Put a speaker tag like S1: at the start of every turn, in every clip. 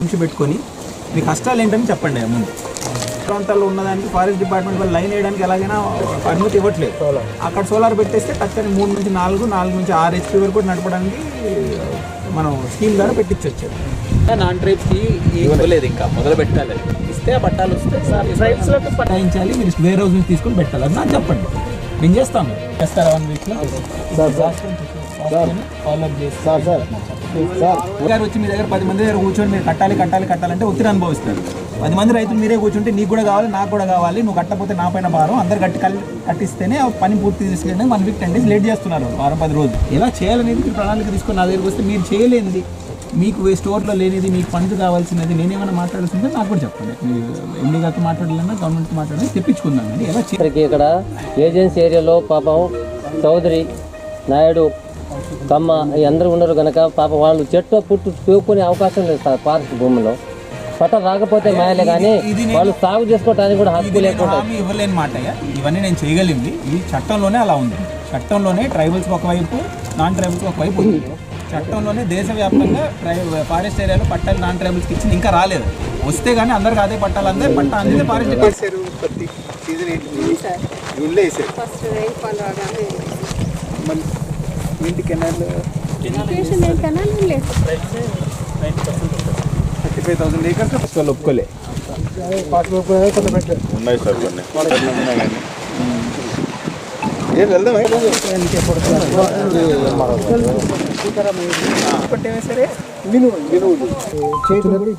S1: నుంచి పెట్టుకొని మీ కష్టాలు ఏంటని చెప్పండి ముందు. ప్రాంతాల్లో ఉన్నదానికి ఫారెస్ట్ డిపార్ట్మెంట్ వాళ్ళు లైన్ వేయడానికి ఎలాగైనా అనుమతి ఇవ్వట్లేదు. అక్కడ సోలార్ పెట్టేస్తే ఖచ్చితంగా మూడు నుంచి నాలుగు నాలుగు నుంచి ఆరు హెచ్పి వరకు కూడా నడపడానికి మనం స్కీమ్ ద్వారా పెట్టించవచ్చు
S2: నాన్ ట్రైబ్స్కి ఇవ్వలేదు ఇంకా మొదలు పెట్టాలి. ఇస్తే ఆ పట్టాలు వస్తే
S1: ట్రైబ్స్లో పట్టాయించాలి మీరు వేరే హౌస్ నుంచి తీసుకొని పెట్టాలి. అది నాకు చెప్పండి. నేను చేస్తాను. చేస్తారా వన్ వీక్లో? గారు వచ్చి మీ దగ్గర పది మంది దగ్గర కూర్చొని మీరు కట్టాలి కట్టాలి కట్టాలంటే ఒత్తిడి అనుభవిస్తారు. పది మంది రైతులు మీరే కూర్చుంటే నీకు కూడా కావాలి నాకు కూడా కావాలి నువ్వు కట్టకపోతే నా పైన భారం అందరు కట్టి కట్టిస్తేనే పని పూర్తి తీసుకెళ్ళి one week ten days late చేస్తున్నారు వారం పది రోజులు. ఎలా చేయాలనేది మీరు ప్రణాళిక తీసుకొని నా దగ్గరికి వస్తే మీరు చేయలేనిది మీకు స్టోర్లో లేనిది మీకు ఫండ్ కావాల్సినది నేనేమైనా మాట్లాడాల్సిందే నాకు కూడా చెప్పండి. ఎండి గారితో మాట్లాడాలన్నా గవర్నమెంట్తో మాట్లాడాలి తెప్పించుకుందాం అండి. ఎలా
S3: ఇక్కడ ఏజెన్సీ ఏరియాలో పాపం చౌదరి నాయుడు కమ్మ ఈ అందరూ ఉన్నారు కనుక పాపం వాళ్ళు చెట్టు పుట్టు చూపుకునే అవకాశం లేదు సార్ ఫారెస్ట్ భూమిలో పట్ట రాకపోతే మాయలే కానీ వాళ్ళు సాగు చేసుకోవడానికి కూడా హక్కు లేకుండా
S1: ఇవ్వలేని మాట. ఇవన్నీ నేను చేయగలిగింది ఇది చట్టంలోనే అలా ఉంది. చట్టంలోనే ట్రైబల్స్ ఒకవైపు నాన్ ట్రైబల్స్ ఒకవైపు ఉంది. చట్టంలోనే దేశవ్యాప్తంగా ట్రై ఫారెస్ట్ ఏరియాలో పట్టాలు నాన్ ట్రైబల్స్కి ఇచ్చింది. ఇంకా రాలేదు. వస్తే కానీ అందరికి అదే పట్టాలు అందే పట్టా అందితే ఫారెస్ట్ జూన్లో వేసారు
S4: ఫస్ట్
S1: ఇంటి canal thirty five thousand acres. వాళ్ళు ఒప్పుకోలే.
S5: ఉన్నాయి సార్ కొన్ని.
S1: ఏం వెళ్దాం సరే.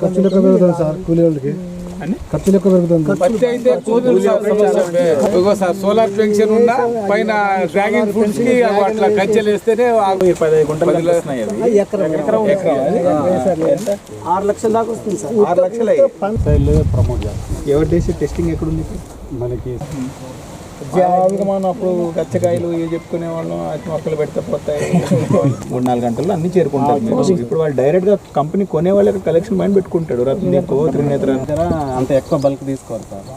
S6: ఖర్చులు ఎక్కువ పెరుగుతుంది సార్ కూలీ వాళ్ళకి ఖర్చులు ఎక్కువ పెరుగుతుంది.
S7: పత్తి అయితే కూతురు సమస్య సార్ సోలార్ పెన్షన్ ఉన్నా పైన డ్రాగన్ ఫ్రూట్స్కి అట్లా కంచెలు వేస్తేనే ఆ
S1: పదిహేను గుంటలు
S6: ఆరు లక్షల దాకా వస్తుంది సార్.
S1: ఆరు లక్షలు.
S6: ప్రమోట్ చేస్తాం
S1: ఎవరు చేసి టెస్టింగ్ ఎక్కడుంది
S6: మనకి
S1: అప్పుడు గచ్చకాయలు ఇవి చెప్పుకునే వాళ్ళం అతి మొక్కలు పెడితే పోతాయి. మూడు నాలుగు గంటల్లో అన్ని చేరుకుంటారు. ఇప్పుడు వాళ్ళు డైరెక్ట్గా కంపెనీ కొనే వాళ్ళకి కలెక్షన్ మైండ్ పెట్టుకుంటాడు. రత్నికో త్రినేత్ర
S6: అంత ఎక్కువ బల్క్ తీసుకోరు సార్.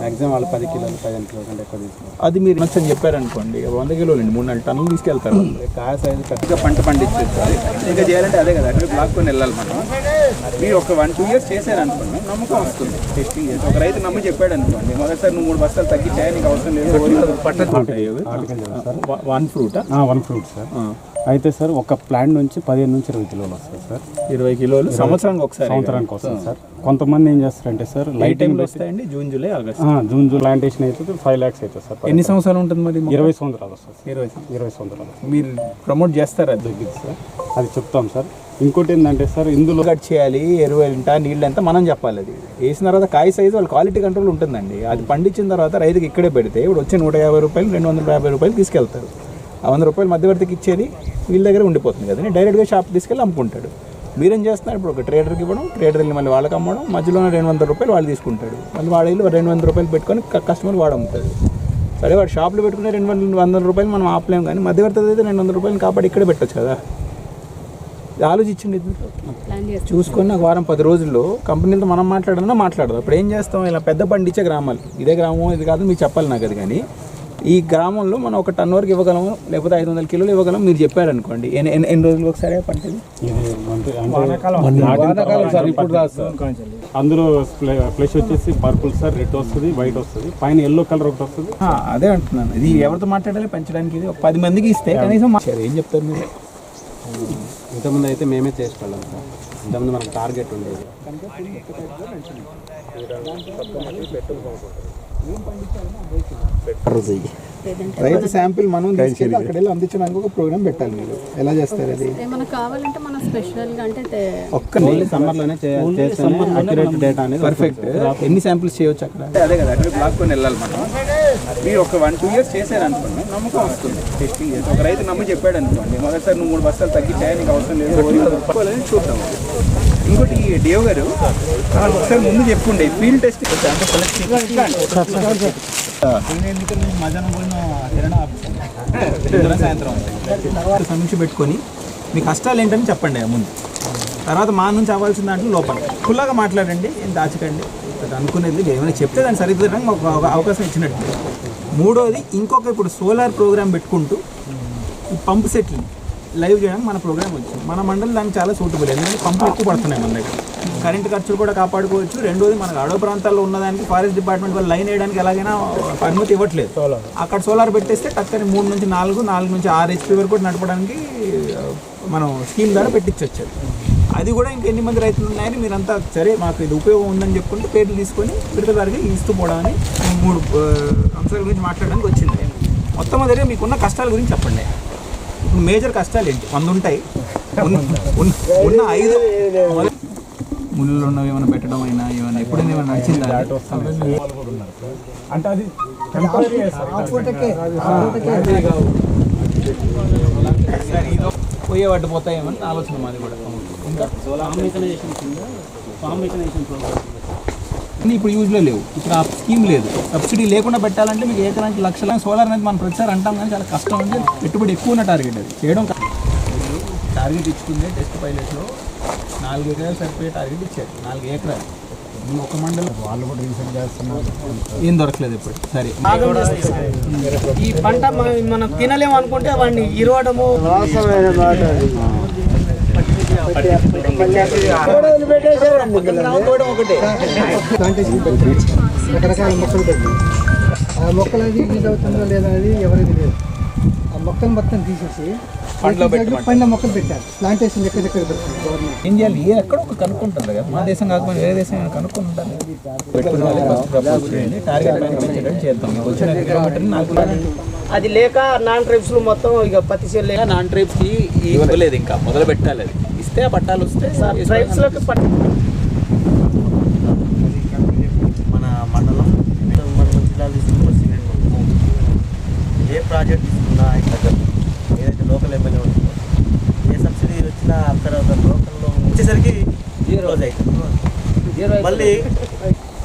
S6: మ్యాక్సిమం వాళ్ళు పది కిలోలు పదిహేను కిలోల కంటే ఎక్కువ తీసుకోరు.
S1: అది మీరు నచ్చని చెప్పారనుకోండి వంద కిలోలు అండి మూడు నాలుగు టన్నులు తీసుకెళ్తారు
S6: కాయ సైజు
S1: ఇంకా పంట పండించేస్తారు ఇంకా చేయాలంటే అదే కదా అక్కడ బ్లాక్ కొని వెళ్ళాలి మనం. మీరు ఒక వన్ టూ ఇయర్స్ చేశారనుకోండి నమ్మకం వస్తుంది. టెస్టింగ్ చేసి. ఒక రైతు నమ్మి చెప్పాడు అనుకోండి మొదటిసారి నువ్వు మూడు బస్తాలు తగ్గించాయి? నీకు అవసరం లేదు one fruit?
S6: One fruit sir. అయితే సార్ ఒక ప్లాంట్ నుంచి పదిహేను నుంచి ఇరవై కిలోలు వస్తుంది సార్.
S1: ఇరవై కిలోలు? సంవత్సరానికి ఒకసారి
S6: సంవత్సరానికి వస్తుంది సార్. కొంతమంది ఏం చేస్తారంటే సార్
S1: ఏ
S6: లైటింగ్
S1: టైంలో వస్తాయండి? June July August?
S6: June June plantation అయితే ఫైవ్ ల్యాక్స్ అవుతుంది సార్.
S1: ఎన్ని సంవత్సరాలు ఉంటుంది మరి
S6: ఇరవై సంవత్సరాలు వస్తుంది సార్.
S1: ఇరవై
S6: ఇరవై సంవత్సరాలు
S1: మీరు ప్రమోట్ చేస్తారా అది?
S6: సార్ అది చెప్తాం సార్. ఇంకోటి ఏంటంటే సార్ ఇందులో
S1: కట్ చేయాలి ఎరువు ఎంత నీళ్ళు ఎంత మనం చెప్పాలి అది. వేసిన తర్వాత కాయ సైజు వాళ్ళ క్వాలిటీ కంట్రోల్ ఉంటుందండి. అది పండించిన తర్వాత రైతుకి ఇక్కడే పెడితే ఇప్పుడు వచ్చి నూట యాభై రూపాయలు రెండు వందల యాభై రూపాయలు తీసుకెళ్తారు. ఆ వంద రూపాయలు మధ్యవర్తికి ఇచ్చేది వీళ్ళ దగ్గర ఉండిపోతుంది కదండి. డైరెక్ట్గా షాప్ తీసుకెళ్ళి అమ్ముకుంటాడు. మీరేం చేస్తున్నారు? ఇప్పుడు ఒక ట్రేడర్కి ఇవ్వడం ట్రేడర్ మళ్ళీ వాళ్ళకి అమ్మడం మధ్యలో రెండు వందల రూపాయలు వాళ్ళు తీసుకుంటాడు. మళ్ళీ వాళ్ళ ఇల్లు రెండు వందల రూపాయలు పెట్టుకొని కస్టమర్ వాడు అమ్ముతాడు. సరే వాడు షాప్లో పెట్టుకునే రెండు వందల వందల రూపాయలు మనం ఆపలేము కానీ మధ్యవర్తి అయితే రెండు వందల రూపాయలు కాబట్టి ఇక్కడే పెట్టచ్చు కదా. ఆలోచించండి చూసుకొని నాకు వారం పది రోజుల్లో కంపెనీలతో మనం మాట్లాడాలన్నా మాట్లాడదాం. ఇప్పుడు ఏం చేస్తాం? ఇలా పెద్ద పండించే గ్రామాలు. ఇదే గ్రామం ఇది కాదు మీకు చెప్పాలి నాకు అది కానీ. ఈ గ్రామంలో మనం ఒక టన్ వరకు ఇవ్వగలము లేకపోతే ఐదు వందల కిలోలు ఇవ్వగలం మీరు చెప్పారనుకోండి. ఎన్ని రోజులు ఒకసారి పంట ఇది?
S6: ఇది అంటే- అంటే
S7: వానాకాలం సార్ ఇప్పుడు
S6: అందులో ఫ్లెష్ వచ్చేసి పర్పుల్ సార్ రెడ్ వస్తుంది వైట్ వస్తుంది. పైన ఎల్లో కలర్ ఒకటి వస్తుంది.
S1: ఆ, అదే అంటున్నాను. ఇది ఎవరితో మాట్లాడాలి? పెంచడానికి ఇది ఒక పది మందికి ఇస్తే కనీసం ఏం చెప్తారు మీరు?
S6: ఇంతకుముందు అయితే మేమే చేసుకోలేం సార్. ఇంతకుముందు మనకు టార్గెట్ ఉండేది.
S1: రైతు శాంపిల్ మనం తీసుకెళ్ళి అక్కడ వెళ్ళి అందించడానికి ఒక ప్రోగ్రామ్ పెట్టాలి మీరు. ఎలా చేస్తారు అది?
S4: ఏమైనా కావాలంటే మనం అంటే
S1: ఒక్క
S6: సమ్మర్లోనే అక్యురేట్ డేటా అనేది
S1: పర్ఫెక్ట్ ఎన్ని శాంపిల్స్ చేయొచ్చు అక్కడ? అదే కదా అక్కడ బ్లాక్ కొని వెళ్ళాలి మనం. మీరు ఒక వన్ టూ ఇయర్స్ చేశారనుకోండి నమ్మకం వస్తుంది. టెస్టింగ్ చేసి ఒక రైతు నమ్మి చెప్పాడు అనుకోండి మొదటిసారి నువ్వు మూడు బస్తాలు తగ్గించాయి? నీకు అవసరం లేదు చూద్దాం. ఇంకోటి డియో గారు ఒకసారి ముందు చెప్పుండే ఫీల్డ్ టెస్ట్ సాయంత్రం సమీక్ష పెట్టుకొని మీ కష్టాలు ఏంటని చెప్పండి ముందు. తర్వాత మా నుంచి అవ్వాల్సిన దాంట్లో లోపల. ఫుల్లాగా మాట్లాడండి ఏం దాచకండి. అనుకునేది ఏమైనా చెప్తే దాన్ని సరిదిద్దడానికి మాకు ఒక అవకాశం ఇచ్చినట్టు. మూడోది ఇంకొక ఇప్పుడు సోలార్ ప్రోగ్రామ్ పెట్టుకుంటూ పంప్ పంపు సెట్లు లైవ్ చేయడానికి మన ప్రోగ్రామ్ వచ్చింది మన మండలి దానికి చాలా సూటబుల్ ఎందుకంటే పంపులు ఎక్కువ పడుతున్నాయి మన దగ్గర. కరెంట్ ఖర్చులు కూడా కాపాడుకోవచ్చు. రెండోది మనకు అడవి ప్రాంతాల్లో ఉన్నదానికి ఫారెస్ట్ డిపార్ట్మెంట్ వాళ్ళు లైన్ వేయడానికి ఎలాగైనా అనుమతి ఇవ్వట్లేదు. అక్కడ సోలార్ పెట్టేస్తే టక్కని మూడు నుంచి నాలుగు నాలుగు నుంచి ఆరు హెచ్పి వరకు కూడా నడపడానికి మనం స్కీమ్ ద్వారా పెట్టించవచ్చు అది కూడా ఇంకెన్ని మంది రైతులు ఉన్నాయని మీరంతా సరే మాకు ఇది ఉపయోగం ఉందని చెప్పుకుంటే పేర్లు తీసుకొని విడతదారిగా ఇస్తూ పోవడానికి మూడు అంశాల గురించి మాట్లాడడానికి వచ్చింది. మొత్తం దగ్గర మీకున్న కష్టాల గురించి చెప్పండి. ఇప్పుడు మేజర్ కష్టాలు ఏంటి? వంద ఉంటాయి ఉన్న- ఐదు ముళ్ళు ఉన్నవి ఏమైనా పెట్టడం అయినా ఏమైనా ఎప్పుడైనా ఏమైనా నడిచిందా?
S6: అంటే అది టెంపరీ
S1: సరే, ఇదో పోయే వాటి పోతాయేమని ఆలోచన మాది కూడా. ఇంకా ఇప్పుడు యూజ్లో లేవు. ఇప్పుడు ఆ స్కీమ్ లేదు. సబ్సిడీ లేకుండా పెట్టాలంటే మీకు ఏకరానికి లక్షల సోలార్ అనేది మనం ప్రతిసారి అంటాం కానీ చాలా కష్టం ఉంది పెట్టుబడి ఎక్కువ ఉన్న టార్గెట్ అది. చేయడం టార్గెట్ ఇచ్చుకుందే టెస్ట్ పైలట్లో నాలుగు ఎకరాలు సరిపోయే టార్గెట్ ఇచ్చారు. నాలుగు ఎకరాలు. ఈ ఒక మండలం. వాళ్ళు కూడా రీసెంట్ చేస్తున్నారు. ఏం దొరకలేదు ఇప్పుడు. సరే.
S5: ఈ పంట మ- మనం తినలేము అనుకుంటే వాడిని ఇరవడము
S8: రకరకాల మొక్కలు పెట్టి ఆ మొక్కలు అది యూజ్ అవుతుందో లేదా అది ఎవరికి లేదు ఆ మొక్కలు మొత్తం తీసేసి పండ్ల మొక్కలు పెట్టారు ప్లాంటేషన్ ఎక్కడెక్కడ పెడుతుంది గవర్నమెంట్
S1: ఏం ఎక్కడ ఒక కనుక్కుంటారు కదా. మన దేశం కాకపోతే వేరే దేశం కనుక్కొని ఉంటారు పెట్టుకోవాలి. ఫస్ట్ ప్రపోజ్ చేయండి టార్గెట్ పైన చేద్దాం. మీకు వచ్చిన కిలోమీటర్ నాకు
S5: అది లేక నాన్ ట్రైబ్స్ మొత్తం ఇక పత్తి చేలే
S2: ఇంకా నాన్ ట్రైబ్స్కి ఇవ్వలేదు ఇంకా. మొదలు పెట్టాలి అది. ఇస్తే ఆ పట్టాలు వస్తే
S5: ట్రైబ్స్లోకి పట్-
S9: మన మండలం మండలం జిల్లా తీసుకున్న సిమెంట్ ఏ ప్రాజెక్ట్ తీసుకున్నా ఇక్కడ ఏదైతే లోకల్ ఎమ్మెల్యే ఉంటుందో. ఏ సబ్సిడీ వచ్చినా అక్కడ లోకల్లో వచ్చేసరికి
S3: జీరో.
S9: అవుతుంది
S3: జీరో
S9: మళ్ళీ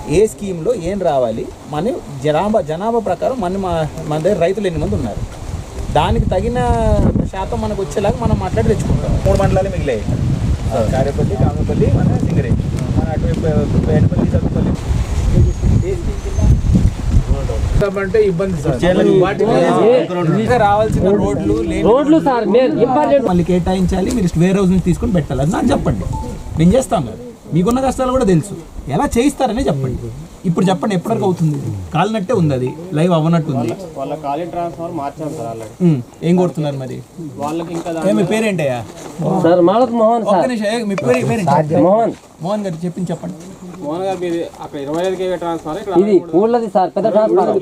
S1: ఏ స్కీమ్లో ఏం రావాలి? మన జనాభా జనాభా ప్రకారం మన మా- మన దగ్గర రైతులు ఎన్ని మంది ఉన్నారు? దానికి తగిన శాతం మనకు వచ్చేలాగా మనం మాట్లాడి తెచ్చుకుంటాం. మూడు మండలాలు మిగిలాయి. కారేపల్లి కామపల్లి మన సింగరే మన అటువైపు పేటపల్లి సత్తుపల్లి
S7: అంటే ఇబ్బంది సార్.
S1: ఇంకా రావాల్సిన రోడ్లు లేని
S3: రోడ్లు సార్ మీరు ఇంపార్టెంట్
S1: మళ్ళీ కేటాయించాలి మీరు వేరే హౌస్ నుంచి తీసుకొని పెట్టాలి. అది నాకు చెప్పండి. నేను చేస్తాం కదా మీకున్న కష్టాలు కూడా తెలుసు. ఎలా చేయిస్తారనే చెప్పండి. ఇప్పుడు చెప్పండి ఎప్పటివరకు అవుతుంది? కాలినట్టే ఉంది అది. లైవ్ అవ్వనట్టు ఉంది
S6: వాళ్ళ ఖాళీ ట్రాన్స్ఫార్ మార్చాం సార్ ఆల్రెడీ.
S1: ఏం కొడుతున్నారు మరి?
S6: వాళ్ళకి ఇంకా
S1: ఏ, మీ పేరేంటయ్యా?
S3: సార్ మాలత్ మోహన్
S1: ఒక్క నిమిషం ఏ, మీ పేరు పేరేంటి?
S3: మోహన్.
S1: మోహన్ గారు చెప్పింది చెప్పండి.
S6: మోహన్ గారు మీది అక్కడ ఇరవై ఐదు కేవీ ట్రాన్స్ఫార్ ఇక్కడ
S3: ఇది ఊళ్ళది సార్ పెద్ద ట్రాన్స్ఫారం.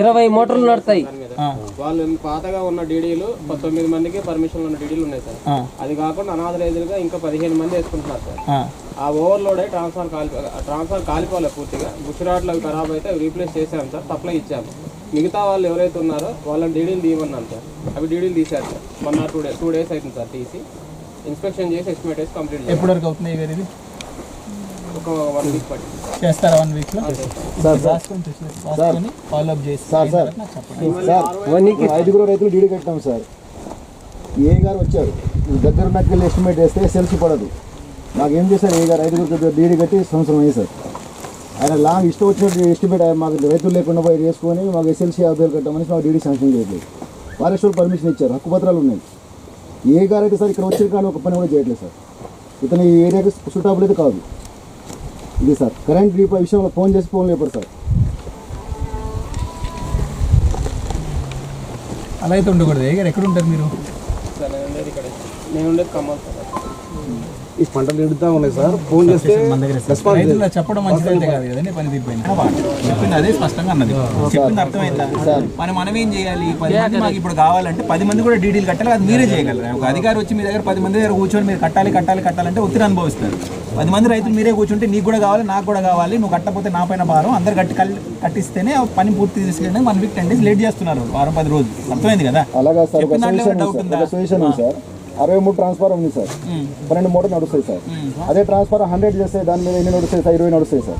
S3: ఇరవై మోటార్లు నడుస్తాయి.
S1: ఆ,
S6: వాళ్ళు పాతగా ఉన్న డీడీలు పంతొమ్మిది మందికి పర్మిషన్లు ఉన్న డీడీలు ఉన్నాయి సార్. అది కాకుండా అనాథరైజులుగా ఇంకా పదిహేను మంది వేసుకుంటున్నారు సార్.
S1: ఆ.
S6: ఓవర్లోడ్ అయి ట్రాన్స్ఫార్ కాలి ట్రాన్స్ఫార్ కాలిపోలే పూర్తిగా. బుషరాట్లు అవి ఖరాబ్ అయితే అవి రీప్లేస్ చేసాం సార్ సప్లై ఇచ్చాము. మిగతా వాళ్ళు ఎవరైతే ఉన్నారో వాళ్ళని డీడీలు తీయమన్నాం సార్. అవి డీడీలు తీశారు sir. One or two days two days అవుతుంది సార్ తీసి. ఇన్స్పెక్షన్ చేసి ఎస్టిమేట్ వేసి కంప్లీట్
S1: ఎప్పటివరకు అవుతుంది
S6: ఒక వన్ వీక్ పట్టి
S1: చేస్తారా వన్ వీక్లో? రాసుకొని తెచ్చు- రాసుకొని ఫాలో అప్ చేసి అయిన తర్వాత నాకు చెప్పండి.
S8: ఐదుగురు రైతులు డీడీ కట్టాం సార్. ఏ గారు వచ్చారు? దగ్గర ఉన్నట్టుకెళ్ళి ఎస్టిమేట్ వేస్తే సెల్స్ పడదు. నాకు ఏం చేశారు? ఏ గారు ఐదుగురు డీడీ కట్టి సంవత్సరం అయ్యి సార్. ఆయన లాంగ్ ఇష్టం వచ్చినట్టు ఎస్టిమేట్ మాకు రైతులు లేకుండా పోయి చేసుకొని మాకు ఎస్ఎల్సీ యాభై వేలు కట్టామని మాకు డీడీ శాంక్షన్ చేయట్లేదు. వాళ్ళు పర్మిషన్ ఇచ్చారు. హక్కు పత్రాలు ఉన్నాయి. ఏ గారు అయితే సార్ ఇక్కడ వచ్చిన కానీ ఒక పని కూడా చేయట్లేదు సార్. ఇతను ఈ ఏరియాకి సుటాబుల్ అయితే కాదు. ఇది సార్. కరెంట్ డీపో విషయంలో ఫోన్ చేసి ఫోన్ లేపారు సార్.
S1: అలా అయితే ఉండకూడదు. ఎక్కడ ఉంటారు మీరు?
S6: సార్ నేను ఉండేది ఇక్కడ. నేను ఉండేది ఖమ్మం సార్.
S8: ఈ పంటలు నిండుతా ఉన్నాయి సార్. ఫోన్ చేస్తే
S1: చెప్పడం మంచిదైతే కాదు కదండి పని చెప్పింది అదే స్పష్టంగా అన్నది. చెప్పింది అర్థమైందా? మనం ఏం చేయాలి? పది మంది మాకు ఇప్పుడు కావాలంటే పది మంది కూడా డీడీలు కట్టాలి అది మీరే చేయగలరు? ఒక అధికారి వచ్చి మీ దగ్గర పది మంది దగ్గర కూర్చొని మీరు కట్టాలి కట్టాలి కట్టాలంటే ఒత్తిడి అనుభవిస్తారు. పది మంది రైతులు మీరే కూర్చుంటే నీకు కూడా కావాలి నాకు కూడా కావాలి నువ్వు కట్టకపోతే నా పైన భారం అందరు కట్టి కట్టిస్తేనే పని పూర్తి తీసుకెళ్ళి one week ten days late చేస్తున్నారు వారం పది రోజులు. అర్థమైంది కదా?
S8: అలాగా సార్. అరవై మూడు ట్రాన్స్ఫార్ ఉంది సార్. పన్నెండు మోటార్ నడుస్తాయి సార్. అదే ట్రాన్స్ఫార్ హండ్రెడ్ చేస్తే దాని మీద ఎన్ని నడుస్తాయి సార్? ఇరవై నడుస్తాయి సార్.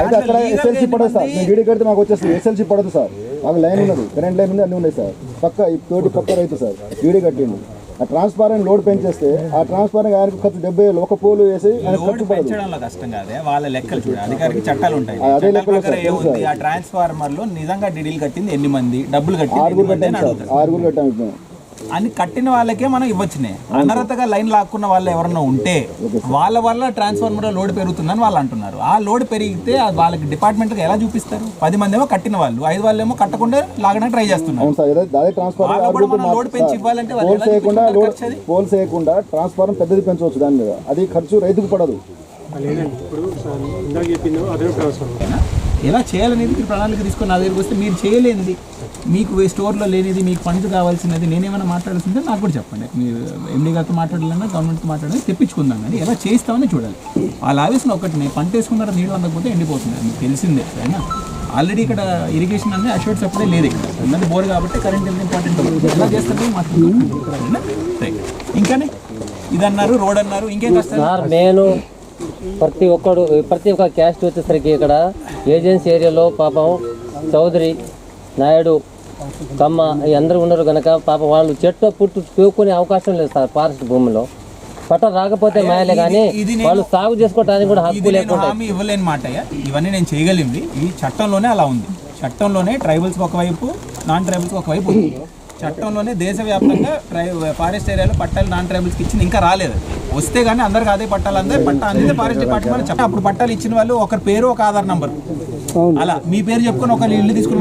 S8: అయితే అక్కడ ఎస్ఎల్సీ పడదు సార్. నేను డీడీ కడితే మాకు వచ్చేస్తుంది. ఎస్ఎల్సీ పడదు సార్. మాకు లైన్ ఉన్నది. కరెంట్ లైన్ ఉంది అన్ని ఉన్నాయి సార్. పక్క తోటి పక్క రైతు సార్. డీడీ కట్టింది ఆ ట్రాన్స్ఫారెంట్ లోడ్ పెంచేస్తే ఆ ట్రాన్స్ఫారెంట్ ఆయనకు ఖర్చు డెబ్బై వేలు. ఒక పోలు వేసి ఆయన
S1: లోడ్
S8: ఖర్చు పడదు.
S1: పెంచడంలో కష్టం కాదే? వాళ్ళ లెక్కలు చూడ. అధికారికి చట్టాలు ఉంటాయి.
S8: అదే లెక్కలు
S1: ఆ ట్రాన్స్ఫార్మర్లో నిజంగా డీడీలు కట్టింది ఎన్ని మంది? డబ్బులు
S8: ఆరుగురు కట్టాం ఆరుగురు కట్టాం ఇప్పుడు
S1: అని కట్టిన వాళ్ళకే మనం ఇవ్వచ్చునే. అనర్హతగా లైన్ లాక్కున్న వాళ్ళు ఎవరన్నా ఉంటే వాళ్ళ వల్ల ట్రాన్స్ఫార్మర్ లోడ్ పెరుగుతుందని వాళ్ళు అంటున్నారు. ఆ లోడ్ పెరిగితే అది వాళ్ళకి డిపార్ట్మెంట్ ఎలా చూపిస్తారు? పది మంది ఏమో కట్టిన వాళ్ళు ఐదు వాళ్ళు ఏమో కట్టకుండా లాగడానికి ట్రై చేస్తున్నారు. లోడ్ పెంచి ఇవ్వాలంటే
S8: చేయకుండా ట్రాన్స్ఫార్మర్ పెద్దది పెంచవచ్చు దాని మీద. అది ఖర్చు రైతుకు పడదు.
S1: ఎలా చేయాలనేది ప్రణాళిక తీసుకొని నా దగ్గరికి వస్తే మీరు చేయలేనిది. మీకు స్టోర్లో లేనిది మీకు ఫండ్స్ కావాల్సినది నేనేమైనా మాట్లాడాల్సిందే నాకు కూడా చెప్పండి. మీరు ఎండీ గారితో మాట్లాడాలన్నా గవర్నమెంట్తో మాట్లాడాలి తెప్పించుకుందాం కానీ ఎలా చేస్తామని చూడాలి. వాళ్ళ ఆవేశం ఒకటి నేను పంట వేసుకున్నారా నీళ్ళు అందకపోతే ఎండిపోతుంది. మీకు తెలిసిందే అయినా ఆల్రెడీ ఇక్కడ ఇరిగేషన్ అనేది అష్యూర్డ్ సప్లై లేదు ఇక్కడ. ఉన్నది బోర్ కాబట్టి కరెంట్ ఎంత ఇంపార్టెంట్ ఎలా చేస్తారు మాట్లాడుతున్నాం ఇంకానే? ఇది అన్నారు రోడ్ అన్నారు ఇంకేం కష్టాలు
S3: నేను ప్రతి ఒక్కడు ప్రతి ఒక్క క్యాస్ట్ వచ్చేసరికి ఇక్కడ ఏజెన్సీ ఏరియాలో పాపం చౌదరి నాయుడు కమ్మ అందరూ ఉన్నారు కనుక పాపం వాళ్ళు చెట్టు పుట్టు తూకునే అవకాశం లేదు సార్ ఫారెస్ట్ భూమిలో. పట్ట రాకపోతే మాయలే కానీ వాళ్ళు సాగు చేసుకోవడానికి కూడా హక్కు లేకుండా
S1: హామీ ఇవ్వలేని మాట. ఇవన్నీ నేను చేయగలిగింది ఈ చట్టంలోనే అలా ఉంది. చట్టంలోనే ట్రైబల్స్ ఒకవైపు నాన్ ట్రైబల్స్ ఒకవైపు ఉంది. చట్టంలోనే దేశవ్యాప్తంగా ట్రై ఫారెస్ట్ ఏరియాలో పట్టాలు నాన్ ట్రైబల్స్కి ఇచ్చింది ఇంకా రాలేదు. వస్తే కానీ అందరికి అదే పట్టాలు అందరూ పట్టా అందితే ఫారెస్ట్ డిపార్ట్మెంట్ అప్పుడు పట్టాలు ఇచ్చిన వాళ్ళు ఒకరి పేరు ఒక ఆధార్ నంబర్. అలా మీ పేరు చెప్పుకొని ఒక ఇల్లు తీసుకుని